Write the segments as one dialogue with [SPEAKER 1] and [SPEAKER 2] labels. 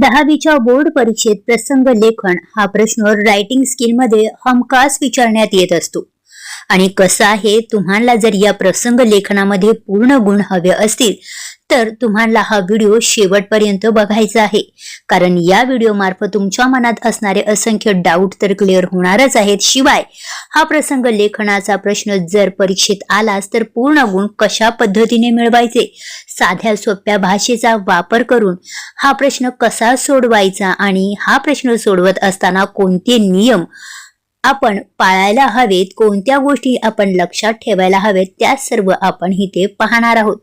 [SPEAKER 1] दहावीच्या बोर्ड परीक्षेत प्रसंग लेखन हा प्रश्न रायटिंग स्किलमध्ये हमखास विचारण्यात येत असतो. आणि कसं आहे तुम्हाला जर या प्रसंग लेखनामध्ये पूर्ण गुण हवे असतील तर तुम्हाला हा व्हिडिओ शेवटपर्यंत बघायचा आहे. कारण या व्हिडिओ मार्फत तुमच्या मनात असणारे असंख्य डाऊट तर क्लिअर होणारच आहेत. शिवाय हा प्रसंग लेखनाचा प्रश्न जर परीक्षेत आलाच तर पूर्ण गुण कशा पद्धतीने मिळवायचे? साध्या सोप्या भाषेचा वापर करून हा प्रश्न कसा सोडवायचा आणि हा प्रश्न सोडवत असताना कोणते नियम आपण पाळायला हवेत कोणत्या गोष्टी आपण लक्षात ठेवायला हवेत त्या सर्व आपण इथे पाहणार आहोत.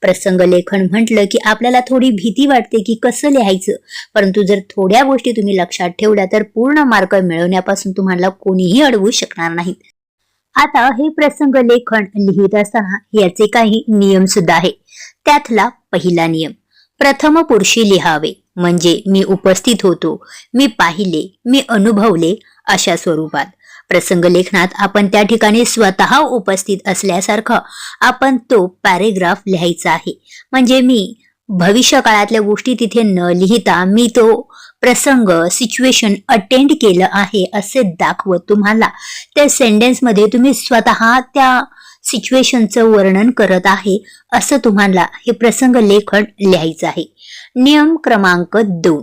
[SPEAKER 1] प्रसंग लेखन म्हटलं की आपल्याला थोडी भीती वाटते की कसं लिहायचं. परंतु जर थोड्या गोष्टी तुम्ही लक्षात ठेवल्या तर पूर्ण मार्क मिळवण्यापासून तुम्हाला कोणीही अडवू शकणार नाहीत. आता हे प्रसंग लेखन लिहित असताना याचे काही नियम सुद्धा आहे. त्यातला पहिला नियम प्रथम पुरुषी लिहावे. म्हणजे मी उपस्थित होतो. मी पाहिले मी अनुभवले अशा स्वरूपात. प्रसंग लेखनात आपण त्या ठिकाणी स्वतः उपस्थित असल्यासारखं आपण तो पॅरेग्राफ लिहायचा आहे. म्हणजे मी भविष्य काळातल्या गोष्टी तिथे न लिहिता मी तो प्रसंग सिच्युएशन अटेंड केलं आहे असे दाखवत तुम्हाला. त्या सेंटेन्समध्ये तुम्ही स्वतः त्या सिच्युएशनचं वर्णन करत आहे असं तुम्हाला हे प्रसंग लेखन लिहायचं आहे. नियम क्रमांक दोन.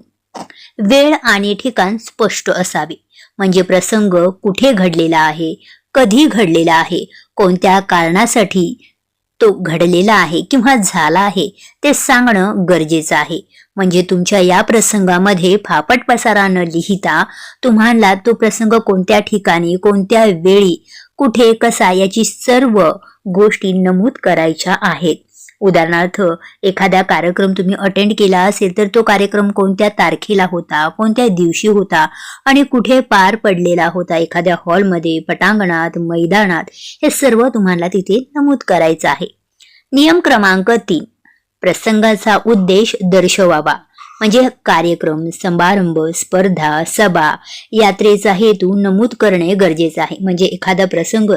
[SPEAKER 1] वेळ आणि ठिकाण स्पष्ट असावे. म्हणजे प्रसंग कुठे घडलेला आहे कधी घडलेला आहे कोणत्या कारणासाठी तो घडलेला आहे किंवा झाला आहे ते सांगणं गरजेचं आहे. म्हणजे तुमच्या या प्रसंगामध्ये फापट पसारा न लिहिता तुम्हाला तो प्रसंग कोणत्या ठिकाणी कोणत्या वेळी कुठे कसा याची सर्व गोष्टी नमूद करायच्या आहेत. उदाहरणार्थ एखादा कार्यक्रम तुम्ही अटेंड केला असेल तर तो कार्यक्रम कोणत्या तारखेला होता कोणत्या दिवशी होता आणि कुठे पार पडलेला होता? एखाद्या हॉलमध्ये पटांगणात मैदानात हे सर्व तुम्हाला तिथे नमूद करायचं आहे. नियम क्रमांक तीन. प्रसंगाचा उद्देश दर्शवावा. म्हणजे कार्यक्रम समारंभ स्पर्धा सभा यात्रेचा हेतू नमूद करणे गरजेचं आहे. म्हणजे एखादा प्रसंग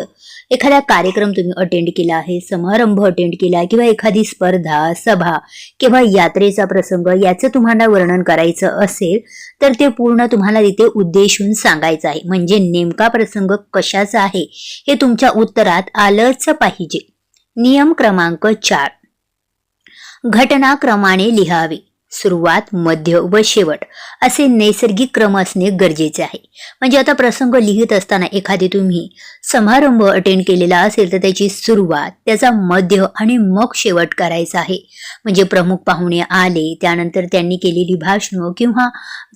[SPEAKER 1] एखादा कार्यक्रम तुम्ही अटेंड केला आहे समारंभ अटेंड केला किंवा एखादी स्पर्धा सभा किंवा यात्रेचा प्रसंग याचं तुम्हाला वर्णन करायचं असेल तर ते पूर्ण तुम्हाला तिथे उद्देशून सांगायचं आहे. म्हणजे नेमका प्रसंग कशाचा आहे हे तुमच्या उत्तरात आलंच पाहिजे. नियम क्रमांक चार. घटनाक्रमाने लिहावे. सुरुवात मध्य व शेवट असे नैसर्गिक क्रम असणे गरजेचे आहे. म्हणजे आता प्रसंग लिहित असताना एखादी तुम्ही समारंभ अटेंड केलेला असेल तर त्याची सुरुवात त्याचा मध्य आणि मग शेवट करायचा आहे. म्हणजे प्रमुख पाहुणे आले त्यानंतर त्यांनी केलेली भाषणं किंवा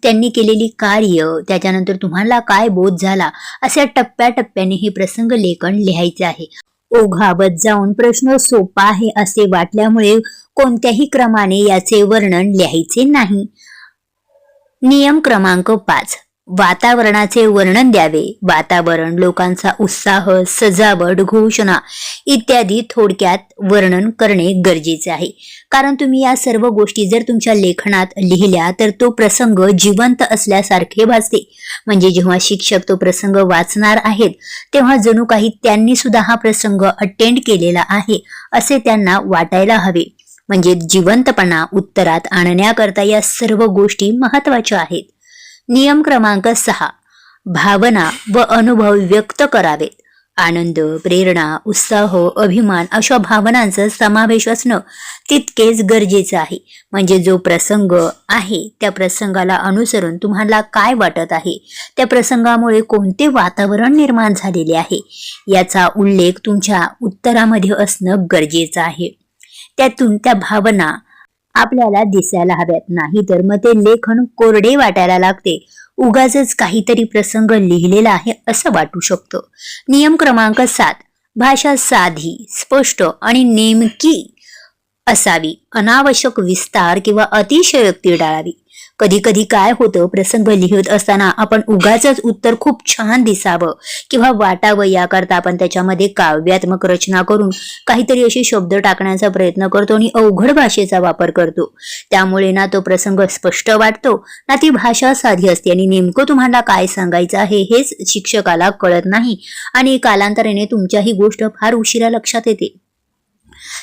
[SPEAKER 1] त्यांनी केलेली कार्य त्याच्यानंतर तुम्हाला काय बोध झाला अशा टप्प्याटप्प्याने हे प्रसंग लेखन लिहायचे आहे. ओघावत जाऊन प्रश्न सोपा आहे असे वाटल्यामुळे कोणत्याही क्रमाने याचे वर्णन लिहायचे नाही. नियम क्रमांक पाच. वातावरणाचे वर्णन द्यावे. वातावरण लोकांचा उत्साह सजावट घोषणा इत्यादी थोडक्यात वर्णन करणे गरजेचे आहे. कारण तुम्ही या सर्व गोष्टी जर तुमच्या लेखनात लिहिल्या तर तो प्रसंग जिवंत असल्यासारखे भासते. म्हणजे जेव्हा शिक्षक तो प्रसंग वाचणार आहेत तेव्हा जणू काही त्यांनी सुद्धा हा प्रसंग अटेंड केलेला आहे असे त्यांना वाटायला हवे. म्हणजे जिवंतपणा उत्तरात आणण्याकरता या सर्व गोष्टी महत्त्वाच्या आहेत. नियम क्रमांक सहा. भावना व अनुभव व्यक्त करावेत आनंद प्रेरणा उत्साह अभिमान अशा भावनांचा समावेश असणं तितकेच गरजेचं आहे. म्हणजे जो प्रसंग आहे त्या प्रसंगाला अनुसरून तुम्हाला काय वाटत आहे त्या प्रसंगामुळे कोणते वातावरण निर्माण झालेले आहे याचा उल्लेख तुमच्या उत्तरामध्ये असणं गरजेचं आहे. त्यातून त्या भावना आपल्याला दिसायला हव्यात. नाही तर मग ते लेखन कोरडे वाटायला लागते. उगाच काहीतरी प्रसंग लिहिलेला आहे असं वाटू शकतो. नियम क्रमांक सात. भाषा साधी स्पष्ट आणि नेमकी असावी. अनावश्यक विस्तार किंवा अतिशयोक्ती टाळावी. कधी कधी काय होतं प्रसंग लिहित असताना आपण उगाच उत्तर खूप छान दिसावं किंवा वाटावं याकरता आपण त्याच्यामध्ये काव्यात्मक रचना करून काहीतरी असे शब्द टाकण्याचा प्रयत्न करतो आणि अवघड भाषेचा वापर करतो. त्यामुळे ना तो प्रसंग स्पष्ट वाटतो ना ती भाषा साधी असते आणि नेमकं तुम्हाला काय सांगायचं आहे हेच शिक्षकाला कळत नाही आणि कालांतराने तुमच्या ही गोष्ट फार उशिरा लक्षात येते.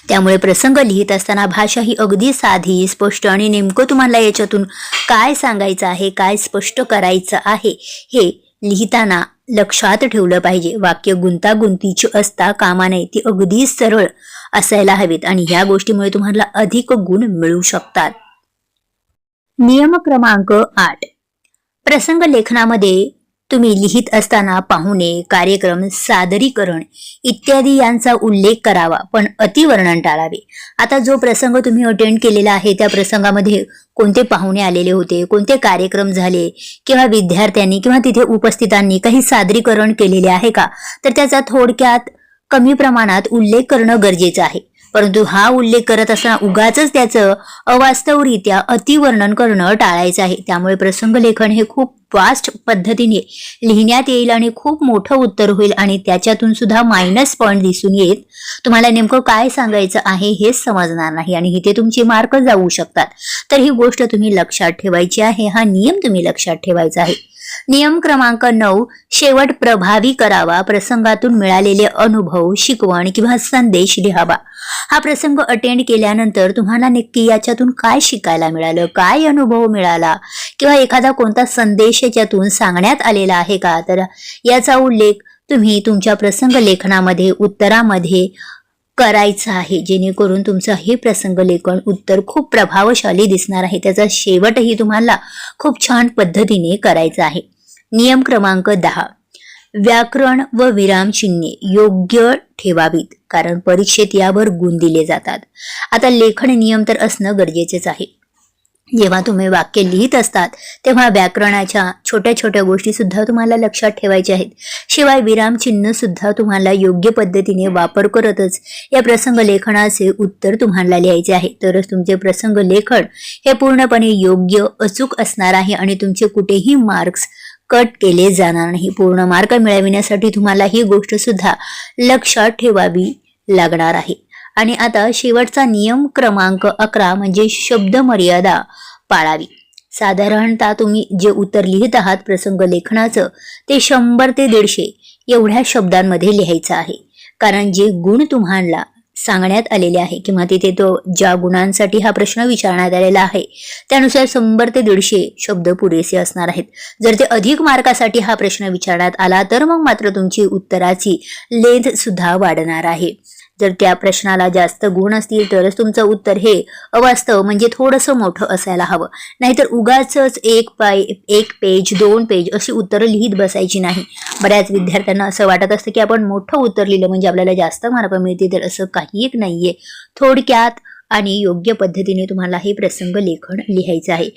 [SPEAKER 1] त्यामुळे प्रसंग लिहित असताना भाषा ही अगदी साधी स्पष्ट आणि नेमकं तुम्हाला याच्यातून काय सांगायचं आहे काय स्पष्ट करायचं आहे हे लिहिताना लक्षात ठेवलं पाहिजे. वाक्य गुंतागुंतीची असता कामा नये ती अगदी सरळ असायला हवीत आणि या गोष्टीमुळे तुम्हाला अधिक गुण मिळू शकतात. नियम क्रमांक आठ. प्रसंग लेखनामध्ये तुम्ही लिहित असताना पाहुणे कार्यक्रम सादरीकरण इत्यादी यांचा उल्लेख करावा पण अतिवर्णन टाळावे. आता जो प्रसंग तुम्ही अटेंड केलेला आहे त्या प्रसंगामध्ये कोणते पाहुणे आलेले होते कोणते कार्यक्रम झाले किंवा विद्यार्थ्यांनी किंवा तिथे उपस्थितांनी काही सादरीकरण केलेले आहे का? तर त्याचा थोडक्यात कमी प्रमाणात उल्लेख करणं गरजेचं आहे. परंतु हा उल्लेख करत असताना उगाच त्याचं अवास्तवरित्या अतिवर्णन करणं टाळायचं आहे. त्यामुळे प्रसंग लेखन हे खूप फास्ट पद्धतीने लिहिण्यात येईल आणि खूप मोठं उत्तर होईल आणि त्याच्यातून सुद्धा मायनस पॉईंट दिसून येत तुम्हाला नेमकं काय सांगायचं आहे हेच समजणार नाही आणि इथे तुमचे मार्क जाऊ शकतात. तर ही गोष्ट तुम्ही लक्षात ठेवायची आहे. हा नियम तुम्ही लक्षात ठेवायचा आहे. नियम क्रमांक नऊ शेवट प्रभावी करावा. प्रसंगातून मिळालेले अनुभव शिकवण किंवा संदेश लिहावा. हा प्रसंग अटेंड केल्यानंतर तुम्हाला नक्की याच्यातून काय शिकायला मिळालं? काय अनुभव मिळाला? किंवा एखादा कोणता संदेश याच्यातून सांगण्यात आलेला आहे का? तर याचा उल्लेख तुम्ही तुमच्या प्रसंग लेखनामध्ये उत्तरामध्ये करायचं आहे. जेणेकरून तुमचं हे प्रसंग लेखन उत्तर खूप प्रभावशाली दिसणार आहे. त्याचा शेवटही तुम्हाला खूप छान पद्धतीने करायचा आहे. नियम क्रमांक दहा. व्याकरण व विरामचिन्हे योग्य ठेवावीत कारण परीक्षेत यावर गुण दिले जातात. आता लेखन नियम तर असणं गरजेचेच आहे. जेव्हा तुम्ही वाक्य लिहित असतात तेव्हा व्याकरणाच्या छोट्या छोट्या गोष्टी सुद्धा तुम्हाला लक्षात ठेवायच्या आहेत. शिवाय विरामचिन्ह सुद्धा तुम्हाला योग्य पद्धतीने वापर करतच या प्रसंग लेखनाचे उत्तर तुम्हाला लिहायचे आहे. तरच तुमचे प्रसंग लेखन हे पूर्णपणे योग्य अचूक असणार आहे आणि तुमचे कुठेही मार्क्स कट केले जाणार नाही. पूर्ण मार्क मिळविण्यासाठी तुम्हाला ही गोष्ट सुद्धा लक्षात ठेवावी लागणार आहे. आणि आता शेवटचा नियम क्रमांक अकरा म्हणजे शब्द मर्यादा पाळावी. साधारणतः तुम्ही जे उत्तर लिहित आहात प्रसंग लेखनाचं ते शंभर ते दीडशे एवढ्या शब्दांमध्ये लिहायचं आहे. कारण जे गुण तुम्हाला सांगण्यात आलेले आहे किंवा तिथे तो ज्या गुणांसाठी हा प्रश्न विचारण्यात आलेला आहे त्यानुसार शंभर ते दीडशे शब्द पुरेसे असणार आहेत. जर ते अधिक मार्कासाठी हा प्रश्न विचारण्यात आला तर मग मात्र तुमची उत्तराची लेंथ सुद्धा वाढणार आहे. जर त्या प्रश्नाला जास्त गुण असतील तरच तुमचं उत्तर हे अवास्तव म्हणजे थोडंसं मोठं असायला हवं. नाहीतर उगाच एक पाय एक पेज दोन पेज अशी उत्तरं लिहित बसायची नाही. बऱ्याच विद्यार्थ्यांना असं वाटत असतं की आपण मोठं उत्तर लिहिलं म्हणजे आपल्याला जास्त मार्क मिळतील तर असं काही एक नाहीये. थोडक्यात आणि योग्य पद्धतीने तुम्हाला हे प्रसंग लेखन लिहायचं आहे.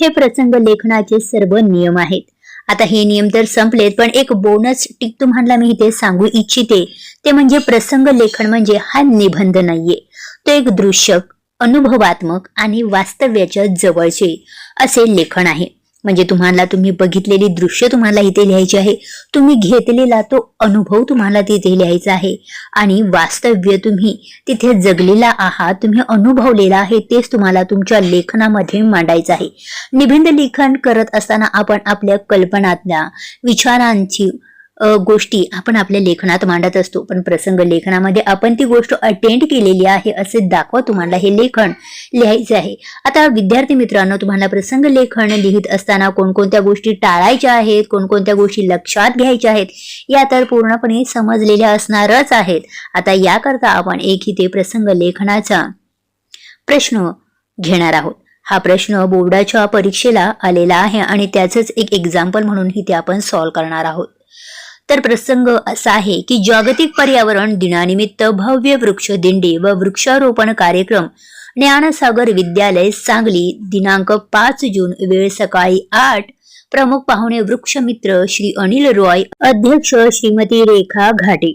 [SPEAKER 1] हे प्रसंग लेखनाचे सर्व नियम आहेत. आता हे नियम तर संपलेत पण एक बोनस टिक तुम्हाला मी इथे सांगू इच्छिते. ते म्हणजे प्रसंग लेखन म्हणजे हा निबंध नाहीये. तो एक दृश्य अनुभवात्मक आणि वास्तव्याच्या जवळचे असे लेखन आहे. म्हणजे तुम्हाला तुम्ही बघितलेली दृश्य तुम्हाला इथे लिहायची आहे. तुम्ही घेतलेला तो अनुभव तुम्हाला तिथे लिहायचा आहे. आणि वास्तव्य तुम्ही तिथे जगलेला आहात तुम्ही अनुभवलेला आहे तेच तुम्हाला तुमच्या लेखनामध्ये मांडायचं आहे. निबंध लेखन करत असताना आपण आपल्या कल्पनातल्या विचारांची गोष्टी आपण आपल्या लेखनात मांडत असतो. पण प्रसंग लेखनामध्ये आपण ती गोष्ट अटेंड केलेली आहे असे दाखवा तुम्हाला हे लेखन लिहायचे आहे. आता विद्यार्थी मित्रांनो तुम्हाला प्रसंग लेखन लिहित असताना कोणकोणत्या गोष्टी टाळायच्या आहेत कोणकोणत्या गोष्टी लक्षात घ्यायच्या आहेत या तर पूर्णपणे समजलेल्या असणारच आहेत. आता याकरता आपण एक इथे प्रसंग लेखनाचा प्रश्न घेणार आहोत. हा प्रश्न बोर्डाच्या परीक्षेला आलेला आहे आणि त्याचंच एक एक्झाम्पल म्हणून इथे आपण सॉल्व्ह करणार आहोत. तर प्रसंग असा आहे की जागतिक पर्यावरण दिनानिमित्त भव्य वृक्ष दिंडी व वृक्षारोपण कार्यक्रम ज्ञानसागर विद्यालय सांगली दिनांक पाच जून वेळ सकाळी आठ. प्रमुख पाहुणे वृक्षमित्र श्री अनिल रॉय अध्यक्ष श्रीमती रेखा घाटे.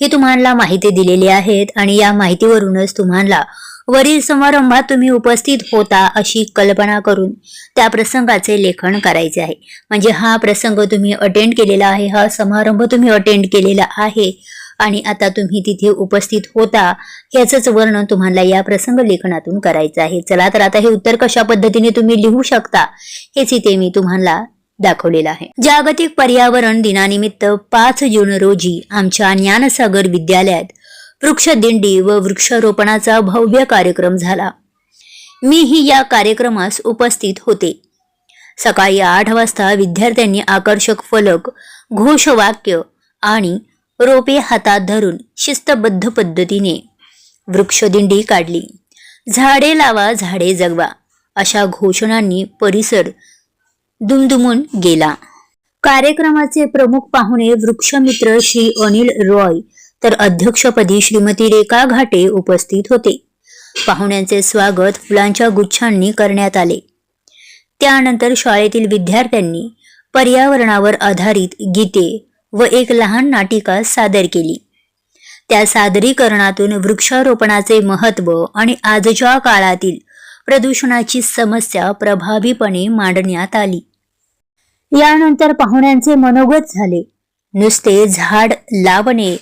[SPEAKER 1] हे तुम्हाला माहिती दिलेली आहेत आणि या माहितीवरूनच तुम्हाला वरील समारंभात तुम्ही उपस्थित होता अशी कल्पना करून त्या प्रसंगाचे लेखन करायचे आहे. म्हणजे हा प्रसंग तुम्ही अटेंड केलेला आहे हा समारंभ तुम्ही अटेंड केलेला आहे आणि आता तुम्ही तिथे उपस्थित होता याचंच वर्णन तुम्हाला या प्रसंग लेखनातून करायचं आहे. चला तर आता हे उत्तर कशा पद्धतीने तुम्ही लिहू शकता हेच इथे मी तुम्हाला दाखवलेलं आहे. जागतिक पर्यावरण दिनानिमित्त पाच जून रोजी आमच्या ज्ञानसागर विद्यालयात वृक्षदिंडी व वृक्षारोपणाचा भव्य कार्यक्रम झाला. मीही या कार्यक्रमास उपस्थित होते. सकाळी आठ वाजता विद्यार्थ्यांनी आकर्षक फलक घोषवाक्य आणि रोपे हातात धरून शिस्तबद्ध पद्धतीने वृक्षदिंडी काढली. झाडे लावा झाडे जगवा अशा घोषणांनी परिसर दुमदुमून गेला. कार्यक्रमाचे प्रमुख पाहुणे वृक्षमित्र श्री अनिल रॉय तर अध्यक्षपदी श्रीमती रेखा घाटे उपस्थित होते. पाहुण्यांचे स्वागत फुलांच्या गुच्छांनी करण्यात आले. त्यानंतर शाळेतील विद्यार्थ्यांनी पर्यावरणावर आधारित गीते व एक लहान नाटिका सादर केली. त्या सादरीकरणातून वृक्षारोपणाचे महत्त्व आणि आजच्या काळातील प्रदूषणाची समस्या प्रभावीपणे मांडण्यात आली. यानंतर पाहुण्यांचे मनोगत झाले. नुसते झाड लावणे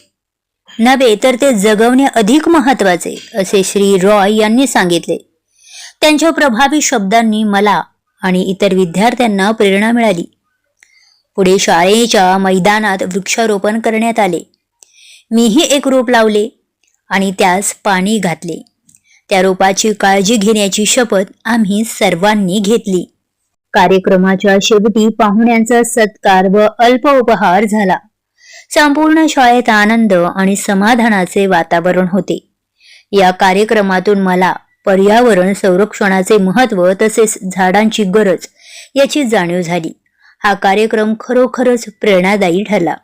[SPEAKER 1] नव्हे तर ते जगवणे अधिक महत्त्वाचे असे श्री रॉय यांनी सांगितले. त्यांच्या प्रभावी शब्दांनी मला आणि इतर विद्यार्थ्यांना प्रेरणा मिळाली. पुढे शाळेच्या मैदानात वृक्षारोपण करण्यात आले. मीही एक रोप लावले आणि त्यास पाणी घातले. त्या रोपाची काळजी घेण्याची शपथ आम्ही सर्वांनी घेतली. कार्यक्रमाच्या शेवटी पाहुण्यांचा सत्कार व अल्प उपहार झाला. संपूर्ण शाळेत आनंद आणि समाधानाचे वातावरण होते. या कार्यक्रमातून मला पर्यावरण संरक्षणाचे महत्त्व तसेच झाडांची गरज याची जाणीव झाली. हा कार्यक्रम खरोखरच प्रेरणादायी ठरला.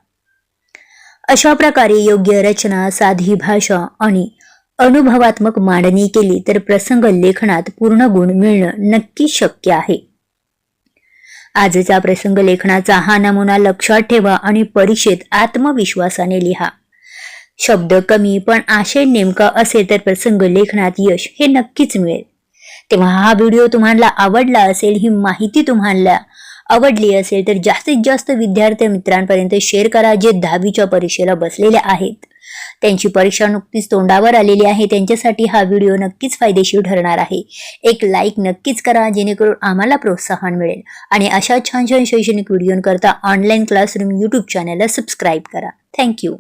[SPEAKER 1] अशा प्रकारे योग्य रचना साधी भाषा आणि अनुभवात्मक मांडणी केली तर प्रसंग लेखनात पूर्ण गुण मिळणं नक्की शक्य आहे. आजचा प्रसंग लेखनाचा हा नमुना लक्षात ठेवा आणि परीक्षेत आत्मविश्वासाने लिहा. शब्द कमी पण आशय नेमका असेल तर प्रसंग लेखनात यश हे नक्कीच मिळेल. तेव्हा हा व्हिडिओ तुम्हाला आवडला असेल ही माहिती तुम्हाला आवडली असेल तर जास्तीत जास्त विद्यार्थी मित्रांपर्यंत शेअर करा जे दहावीच्या परीक्षेला बसलेले आहेत. त्यांची परीक्षा नुकतीच तोंडावर आलेली आहे. त्यांच्यासाठी हा व्हिडिओ नक्कीच फायदेशीर ठरणार आहे. एक लाईक नक्कीच करा जेणेकरून आम्हाला प्रोत्साहन मिळेल. आणि अशा छान छान शैक्षणिक व्हिडिओंकरता ऑनलाईन क्लासरूम यूट्यूब चॅनलला सबस्क्राईब करा. Thank you